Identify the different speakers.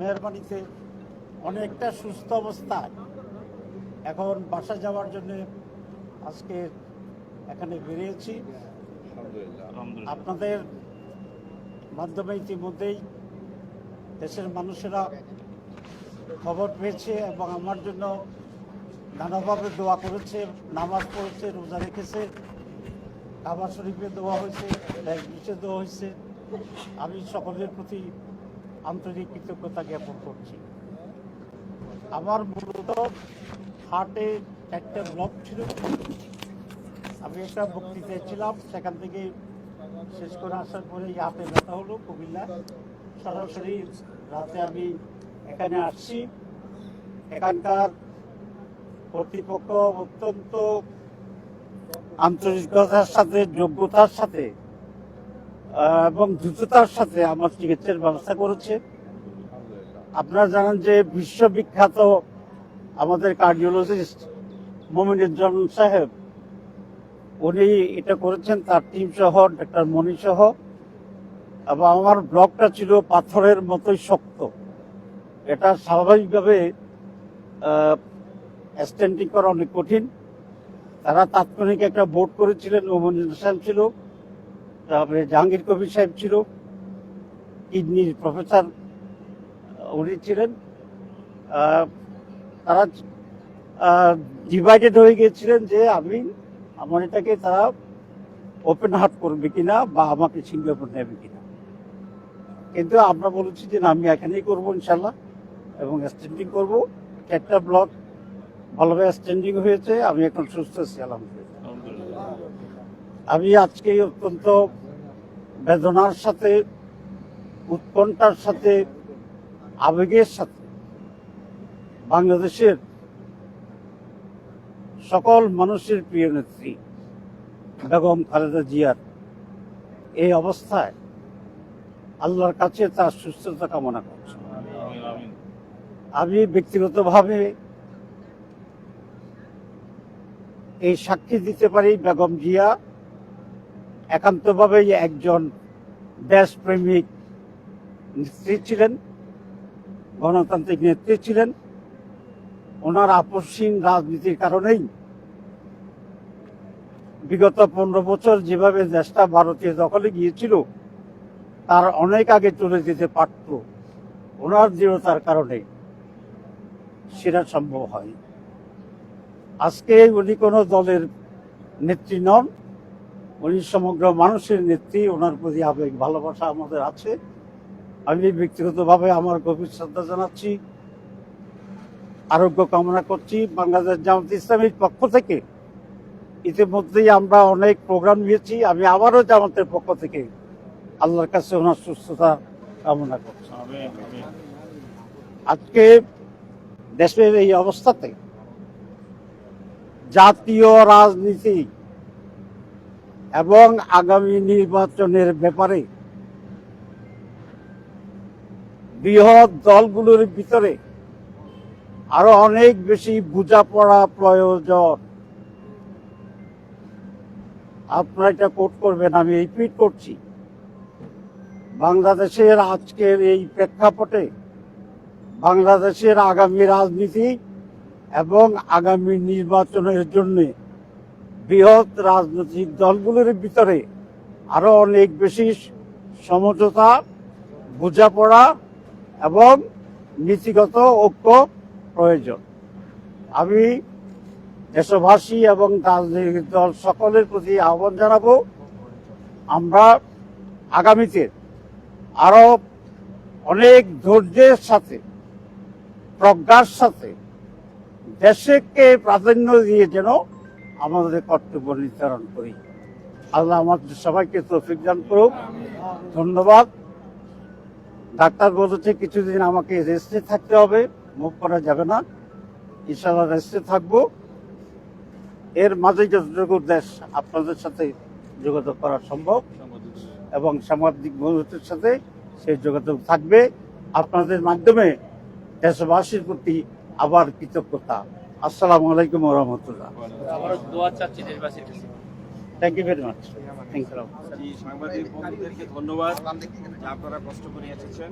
Speaker 1: মেহরবানিতে অনেকটা সুস্থ অবস্থায়। এখন বাসা যাওয়ার জন্য আজকে এখানে বেরিয়েছি। আপনাদের মাধ্যমে ইতিমধ্যেই দেশের মানুষেরা খবর পেয়েছে এবং আমার জন্য নানাভাবে দোয়া করেছে নামাজ পড়েছে রোজা রেখেছে কাবা শরীফে দোয়া হয়েছে দোয়া হয়েছে। আমি সকলের প্রতি আন্তরিক কৃতজ্ঞতা জ্ঞাপন করছি। আমার মূলত হার্টে একটা ব্লক ছিল। আমি একটা বক্তৃতায় ছিলাম সেখান থেকে শেষ করে আসার পরে হাতে ব্যথা হলো কুমিল্লা। সরাসরি রাতে আমি এখানে আসছি। এখানকার কর্তৃপক্ষ অত্যন্ত আন্তরিকতার সাথে, যোগ্যতার সাথে এবং দ্রুততার সাথে আমার চিকিৎসার ব্যবস্থা করেছে। আপনারা জানেন যে বিশ্ববিখ্যাত আমাদের কার্ডিওলজিস্ট মোমিনুজ্জাম সাহেব, উনি এটা করেছেন, তার টিম সহ ডাক্তার মনি সহ, এবং আমার ব্লকটা ছিল পাথরের মতোই শক্ত। এটা স্বাভাবিকভাবে স্ট্যান্ডিং করা অনেক কঠিন। তারা তাৎক্ষণিক একটা বোর্ড করেছিলেন সাহেব ছিল। তারপরে জাহাঙ্গীর কবির সাহেব ছিল, কিডনির প্রফেসর, উনি ছিলেন। তারা ডিভাইডেড হয়ে গিয়েছিলেন যে আমি, আমার এটাকে তারা ওপেন হার্ট করবে কিনা বা আমাকে সিঙ্গাপুর নেবে কিনা। কিন্তু আমরা বলেছি যে আমি এখানেই করব ইনশাল্লাহ এবং স্ট্যান্ডিং করব। চারটা ব্লক ভালোভাবে স্ট্যান্ডিং হয়েছে, আমি এখন সুস্থ আছি, আলহামদুলিল্লাহ। আমি আজকে অত্যন্ত বেদনার সাথে, উৎকণ্ঠার সাথে, আবেগের সাথে বাংলাদেশের সকল মানুষের প্রিয় নেত্রী বেগম খালেদা জিয়ার এই অবস্থায় আল্লাহর কাছে তার সুস্থতা কামনা করছি। আমি ব্যক্তিগতভাবে এই সাক্ষী দিতে পারি বেগম জিয়া একান্তভাবেই একজন দেশপ্রেমিক নেত্রী ছিলেন, গণতান্ত্রিক নেত্রী ছিলেন। ওনার আপসহীন রাজনীতির কারণেই বিগত পনেরো বছর যেভাবে দেশটা ভারতীয় দখলে গিয়েছিল, তার অনেক আগে চলে যেতে পারত। ওনার দৃঢ়তার কারণে সেটা সম্ভব হয় আজকে উনি কোনো দলের নেত্রী নন উনি সমগ্র মানুষের নেত্রী, ওনার প্রতি আবেগ, ভালোবাসা আমাদের আছে। আমি ব্যক্তিগতভাবে আমার গভীর শ্রদ্ধা জানাচ্ছি, আরোগ্য কামনা করছি বাংলাদেশ জামাত ইসলামীর পক্ষ থেকে। ইতিমধ্যেই আমরা অনেক প্রোগ্রাম নিয়েছি, আমি আবারও জামাতের পক্ষ থেকে আল্লাহর কাছে ওনার সুস্থতা কামনা করছি। আজকে দেশের এই অবস্থাতে জাতীয় রাজনীতি এবং আগামী নির্বাচনের ব্যাপারে বৃহৎ দলগুলোর ভিতরে আরও অনেক বেশি বোঝাপড়া প্রয়োজন। আপনারা এটা কোট করবেন, আমি রিপিট করছি। বাংলাদেশের আজকের এই প্রেক্ষাপটে বাংলাদেশের আগামী রাজনীতি এবং আগামী নির্বাচনের জন্য বৃহৎ রাজনৈতিক দলগুলোর ভিতরে আরও অনেক বেশি সমঝোতা, বোঝাপড়া এবং নীতিগত ঐক্য প্রয়োজন। আমি দেশবাসী এবং রাজনৈতিক দল সকলের প্রতি আহ্বান জানাব, আমরা আগামীতে আরও অনেক ধৈর্যের সাথে, প্রজ্ঞার সাথে দেশকে প্রাধান্য দিয়ে যেন আমাদের কর্তব্য নির্ধারণ করি। আল্লাহ আমাদের সবাইকে তৌফিক দান করুক। ধন্যবাদ। ডাক্তার বলেছে, কিছুদিন আমাকে রেস্টে থাকতে হবে মুভ করা যাবে না। ইনশাল্লাহ রেস্টে থাকব। এর মাঝে যতটুকু দেশ আপনাদের সাথে যোগাযোগ করা সম্ভব এবং সামাজিক বন্ধুত্বের সাথে সেই যোগাযোগ থাকবে। আপনাদের মাধ্যমে দেশবাসীর প্রতি আবার কৃতজ্ঞতা। আসসালামু আলাইকুম রহমতুল্লাহ।
Speaker 2: দোয়া চাচ্ছি দেশবাসীর কাছে।
Speaker 1: Thank you very much thank you
Speaker 3: সাংবাদিক বন্ধুদেরকে ধন্যবাদ। আপনারা কষ্ট করে এসেছেন।